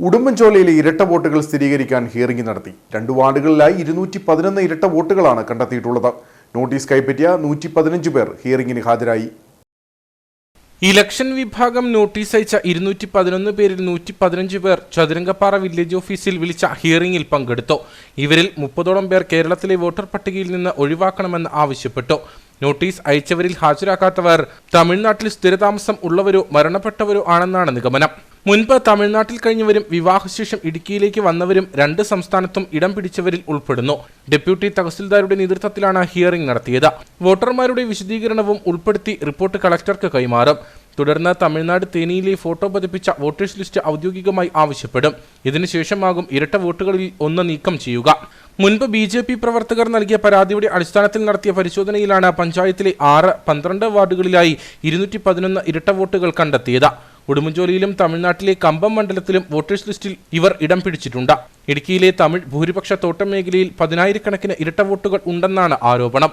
ഉടുമ്പൻചോലയിലെ ഇരട്ട വോട്ടുകൾ സ്ഥിരീകരിക്കാൻ ഹിയറിംഗ് നടത്തി. രണ്ട് വാർഡുകളിലായി ഇരുന്നൂറ്റി പതിനൊന്ന് ഇരട്ട വോട്ടുകളാണ് കണ്ടെത്തിയിട്ടുള്ളത്. നോട്ടീസ് കൈപ്പറ്റിയ നൂറ്റി പതിനഞ്ച് പേർ ഹിയറിംഗിന് ഹാജരായി. ഇലക്ഷൻ വിഭാഗം നോട്ടീസ് അയച്ച ഇരുന്നൂറ്റി പതിനൊന്ന് പേരിൽ നൂറ്റി പതിനഞ്ച് പേർ ചതുരംഗപ്പാറ വില്ലേജ് ഓഫീസിൽ വിളിച്ച ഹിയറിംഗിൽ പങ്കെടുത്തു. ഇവരിൽ മുപ്പതോളം പേർ കേരളത്തിലെ വോട്ടർ പട്ടികയിൽ നിന്ന് ഒഴിവാക്കണമെന്ന് ആവശ്യപ്പെട്ടു. നോട്ടീസ് അയച്ചവരിൽ ഹാജരാക്കാത്തവർ തമിഴ്നാട്ടിൽ സ്ഥിരതാമസം ഉള്ളവരോ മരണപ്പെട്ടവരോ ആണെന്നാണ് നിഗമനം. മുൻപ് തമിഴ്നാട്ടിൽ കഴിഞ്ഞവരും വിവാഹശേഷം ഇടുക്കിയിലേക്ക് വന്നവരും രണ്ട് സംസ്ഥാനത്തും ഇടം പിടിച്ചവരിൽ ഉൾപ്പെടുന്നു. ഡെപ്യൂട്ടി തഹസിൽദാരുടെ നേതൃത്വത്തിലാണ് ഹിയറിംഗ് നടത്തിയത്. വോട്ടർമാരുടെ വിശദീകരണവും ഉൾപ്പെടുത്തി റിപ്പോർട്ട് കളക്ടർക്ക് കൈമാറും. തുടർന്ന് തമിഴ്നാട് തേനിയിലെ ഫോട്ടോ പതിപ്പിച്ച വോട്ടേഴ്സ് ലിസ്റ്റ് ഔദ്യോഗികമായി ആവശ്യപ്പെടും. ഇതിനുശേഷമാകും ഇരട്ട വോട്ടുകളിൽ ഒന്ന് നീക്കം ചെയ്യുക. മുൻപ് ബി ജെ പി പ്രവർത്തകർ നൽകിയ പരാതിയുടെ അടിസ്ഥാനത്തിൽ നടത്തിയ പരിശോധനയിലാണ് പഞ്ചായത്തിലെ ആറ് പന്ത്രണ്ട് വാർഡുകളിലായി ഇരുന്നൂറ്റി പതിനൊന്ന് ഇരട്ട വോട്ടുകൾ കണ്ടെത്തിയത്. ഉടുമ്പൻചോലയിലും തമിഴ്നാട്ടിലെ കമ്പം മണ്ഡലത്തിലും വോട്ടേഴ്സ് ലിസ്റ്റിൽ ഇവർ ഇടം പിടിച്ചിട്ടുണ്ട്. ഇടുക്കിയിലെ തമിഴ് ഭൂരിപക്ഷ തോട്ടം മേഖലയിൽ പതിനായിരക്കണക്കിന് ഇരട്ട വോട്ടുകൾ ഉണ്ടെന്നാണ് ആരോപണം.